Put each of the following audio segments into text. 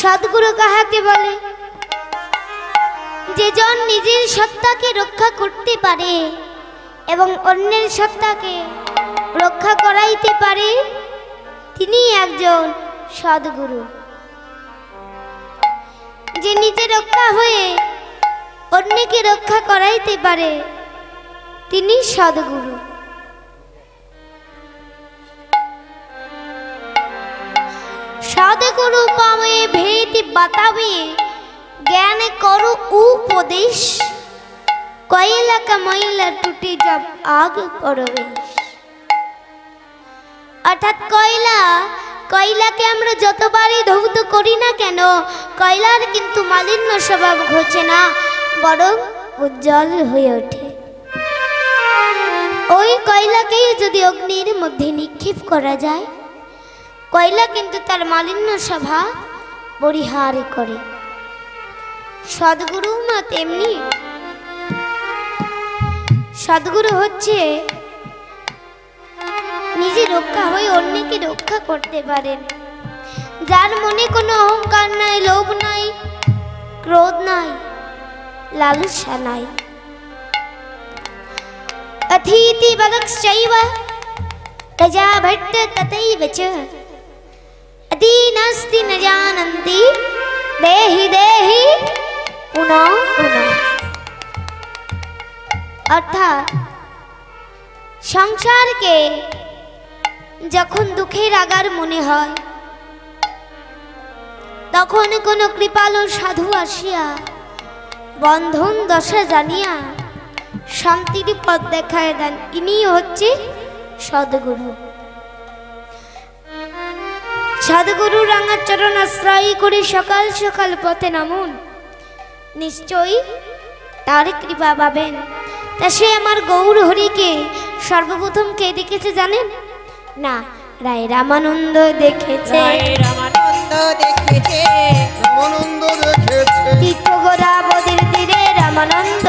সদ্গুরু কাহাকে বলে? যে জন নিজের সত্তাকে রক্ষা করতে পারে এবং অন্যের সত্তাকে রক্ষা করাইতে পারে, তিনি একজন সদ্গুরু। যে নিজে রক্ষা হয়ে অন্যকে রক্ষা করাইতে পারে, তিনি সদ্গুরু। সদগুরু পামে, ভেদ বাতাবে, জ্ঞান করো উপদেশ। কয়লা কামাইলা টুটি যাব আগ পরবেশ। অর্থাৎ কয়লা, কয়লাকে আমরা যতবারই ধৌত করি না কেন, কয়লার কিন্তু মালিন্য স্বভাব ঘটে না, বরং উজ্জ্বল হয়ে ওঠে। ওই কয়লাকেই যদি অগ্নির মধ্যে নিক্ষেপ করা যায় কয়লা কিন্তু তার মালিন্য স্বভাব পরিহার করে সদ্গুরু না তেমনি সদ্গুরু হচ্ছে নিজে রক্ষা হয়ে অন্যকে রক্ষা করতে পারেন যার মনে কোনো অহংকার নাই লোভ নাই ক্রোধ নাই লালসা নাই अथीति बलक्षैव प्रजा भट्ट तथैव च अधीनस्ति न जानन्ति देहि देहि पुनः पुनः অর্থাৎ সংসারকে যখন দুঃখের আগার মনে হয় তখন কোনো কৃপালু সাধু আসিয়া বন্ধন দশা জানিয়া শান্তির পথ দেখায় দেন ইনি হচ্ছে সদগুরু সদগুরু রাঙার চরণ আশ্রয় করে সকাল সকাল পথে নামুন। নিশ্চয়ই তার কৃপা পাবেন। তা সে আমার গৌর হরিকে সর্বপ্রথম কে দেখেছে জানেন? না রায় রামানন্দ দেখেছে। রামানন্দ দেখেছে রামানন্দ দেখেছে। তীর্থ তীরে রামানন্দ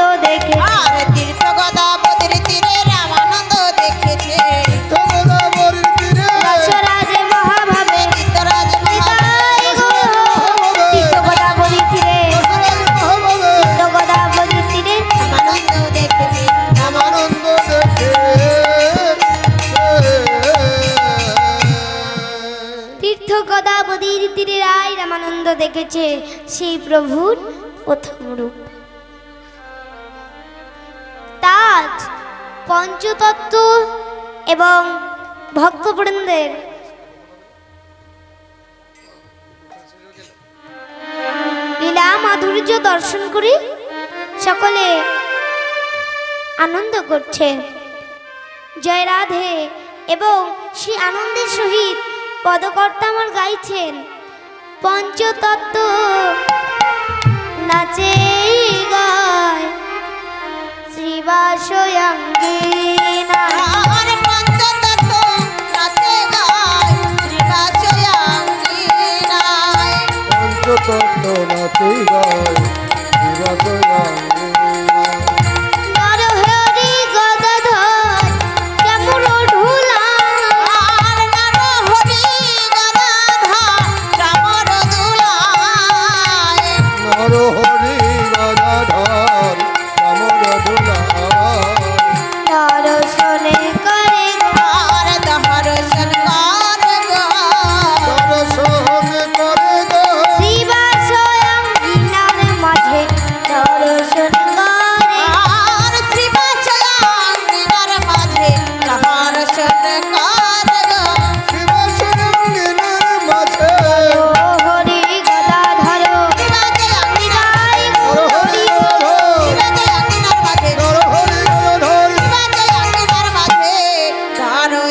গদাবতীর তীরে রায় রামানন্দ দেখেছে। সেই প্রভুর প্রথম রূপ তাজ, পঞ্চতত্ত্ব এবং ভক্তবৃন্দের। লীলা মাধুর্য দর্শন করে সকলে আনন্দ করছে। জয় রাধে এবং সেই আনন্দের সহিত পদকর্তা আমার গাইছেন। পঞ্চতত্ত্ব নাচে গায়। শ্রীবাসয়াঙ্গিনা। আর পঞ্চতত্ত্ব নাচে গায় শ্রীবাসয়াঙ্গিনায়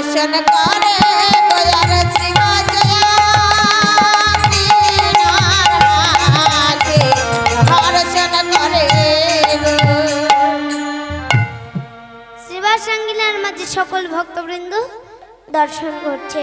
দর্শন করে গোয়ার শ্রীবাসয়াঙ্গিনার মাঝে দর্শন করে। গো শ্রীবাসাঙ্গিনার মাঝে সকল ভক্তবৃন্দ দর্শন করছে।